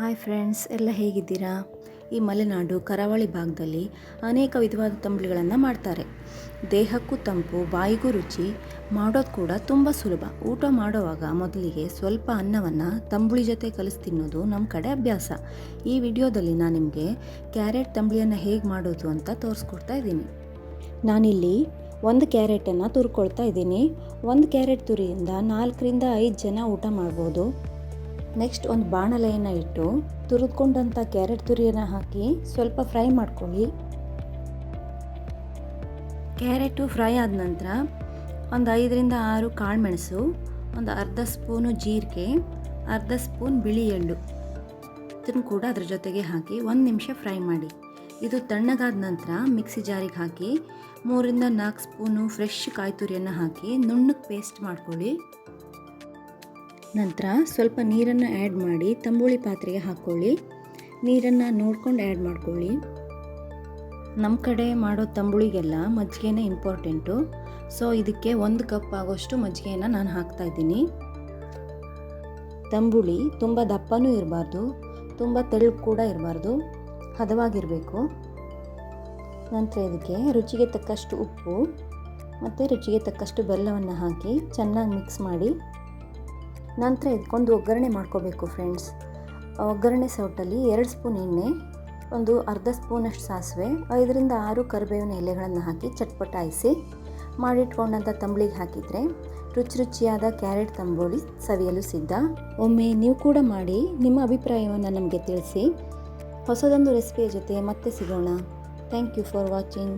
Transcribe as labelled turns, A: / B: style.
A: Hi friends ಎಲ್ಲ ಹೇಗಿದ್ದೀರಾ? ಈ ಮಲೆನಾಡು, ಕರಾವಳಿ ಭಾಗದಲ್ಲಿ ಅನೇಕ ವಿಧವಾದ ತಂಬಳಿಗಳನ್ನು ಮಾಡ್ತಾರೆ. ದೇಹಕ್ಕೂ ತಂಪು, ಬಾಯಿಗೂ ರುಚಿ, ಮಾಡೋದು ಕೂಡ ತುಂಬ ಸುಲಭ. ಊಟ ಮಾಡುವಾಗ ಮೊದಲಿಗೆ ಸ್ವಲ್ಪ ಅನ್ನವನ್ನು ತಂಬುಳಿ ಜೊತೆ ಕಲಿಸಿ ತಿನ್ನೋದು ನಮ್ಮ ಕಡೆ ಅಭ್ಯಾಸ. ಈ ವಿಡಿಯೋದಲ್ಲಿ ನಾನು ನಿಮಗೆ ಕ್ಯಾರೆಟ್ ತಂಬುಳಿಯನ್ನು ಹೇಗೆ ಮಾಡೋದು ಅಂತ ತೋರಿಸ್ಕೊಡ್ತಾ ಇದ್ದೀನಿ. ನಾನಿಲ್ಲಿ ಒಂದು ಕ್ಯಾರೆಟನ್ನು ತುರ್ಕೊಳ್ತಾ ಇದ್ದೀನಿ. ಒಂದು ಕ್ಯಾರೆಟ್ ತುರಿಯಿಂದ ನಾಲ್ಕರಿಂದ ಐದು ಜನ ಊಟ ಮಾಡ್ಬೋದು. ನೆಕ್ಸ್ಟ್ ಒಂದು ಬಾಣಲೆಯನ್ನು ಇಟ್ಟು ತುರಿದ್ಕೊಂಡಂಥ ಕ್ಯಾರೆಟ್ ತುರಿಯನ್ನು ಹಾಕಿ ಸ್ವಲ್ಪ ಫ್ರೈ ಮಾಡ್ಕೊಳ್ಳಿ. ಕ್ಯಾರೆಟು ಫ್ರೈ ಆದ ನಂತರ ಒಂದು ಐದರಿಂದ ಆರು ಕಾಳುಮೆಣಸು, ಒಂದು ಅರ್ಧ ಸ್ಪೂನು ಜೀರಿಗೆ, ಅರ್ಧ ಸ್ಪೂನ್ ಬಿಳಿ ಎಳ್ಳು ಇದನ್ನು ಕೂಡ ಅದ್ರ ಜೊತೆಗೆ ಹಾಕಿ ಒಂದು ನಿಮಿಷ ಫ್ರೈ ಮಾಡಿ. ಇದು ತಣ್ಣಗಾದ ನಂತರ ಮಿಕ್ಸಿ ಜಾರಿಗೆ ಹಾಕಿ ಮೂರಿಂದ ನಾಲ್ಕು ಸ್ಪೂನು ಫ್ರೆಶ್ ಕಾಯಿ ತುರಿಯನ್ನು ಹಾಕಿ ನುಣ್ಣಗೆ ಪೇಸ್ಟ್ ಮಾಡ್ಕೊಳ್ಳಿ. ನಂತರ ಸ್ವಲ್ಪ ನೀರನ್ನು ಆ್ಯಡ್ ಮಾಡಿ ತಂಬುಳಿ ಪಾತ್ರೆಗೆ ಹಾಕ್ಕೊಳ್ಳಿ. ನೀರನ್ನು ನೋಡ್ಕೊಂಡು ಆ್ಯಡ್ ಮಾಡ್ಕೊಳ್ಳಿ. ನಮ್ಮ ಕಡೆ ಮಾಡೋ ತಂಬುಳಿಗೆಲ್ಲ ಮಜ್ಜಿಗೆನೇ ಇಂಪಾರ್ಟೆಂಟು ಸೊ ಇದಕ್ಕೆ ಒಂದು ಕಪ್ ಆಗೋಷ್ಟು ಮಜ್ಜಿಗೆಯನ್ನು ನಾನು ಹಾಕ್ತಾಯಿದ್ದೀನಿ ತಂಬುಳಿ ತುಂಬ ದಪ್ಪನೂ ಇರಬಾರ್ದು, ತುಂಬ ತೆಳು ಕೂಡ ಇರಬಾರ್ದು, ಹದವಾಗಿರಬೇಕು. ನಂತರ ಇದಕ್ಕೆ ರುಚಿಗೆ ತಕ್ಕಷ್ಟು ಉಪ್ಪು ಮತ್ತು ರುಚಿಗೆ ತಕ್ಕಷ್ಟು ಬೆಲ್ಲವನ್ನು ಹಾಕಿ ಚೆನ್ನಾಗಿ ಮಿಕ್ಸ್ ಮಾಡಿ ನಂತರ ಇದಕ್ಕೊಂದು ಒಗ್ಗರಣೆ ಮಾಡ್ಕೋಬೇಕು ಫ್ರೆಂಡ್ಸ್ ಒಗ್ಗರಣೆ ಸೌಟಲ್ಲಿ ಎರಡು ಸ್ಪೂನ್ ಎಣ್ಣೆ, ಒಂದು ಅರ್ಧ ಸ್ಪೂನಷ್ಟು ಸಾಸಿವೆ, ಐದರಿಂದ ಆರು ಕರಿಬೇವಿನ ಎಲೆಗಳನ್ನು ಹಾಕಿ ಚಟ್ಪಟಾಯಿಸಿ ಮಾಡಿಟ್ಕೊಂಡಂಥ ತಂಬಳಿಗೆ ಹಾಕಿದರೆ ರುಚಿ ರುಚಿಯಾದ ಕ್ಯಾರೆಟ್ ತಂಬುಳಿ ಸವಿಯಲು ಸಿದ್ಧ. ಒಮ್ಮೆ ನೀವು ಕೂಡ ಮಾಡಿ, ನಿಮ್ಮ ಅಭಿಪ್ರಾಯವನ್ನು ನಮಗೆ ತಿಳಿಸಿ. ಹೊಸದೊಂದು ರೆಸಿಪಿಯ ಜೊತೆ ಮತ್ತೆ ಸಿಗೋಣ. Thank you for watching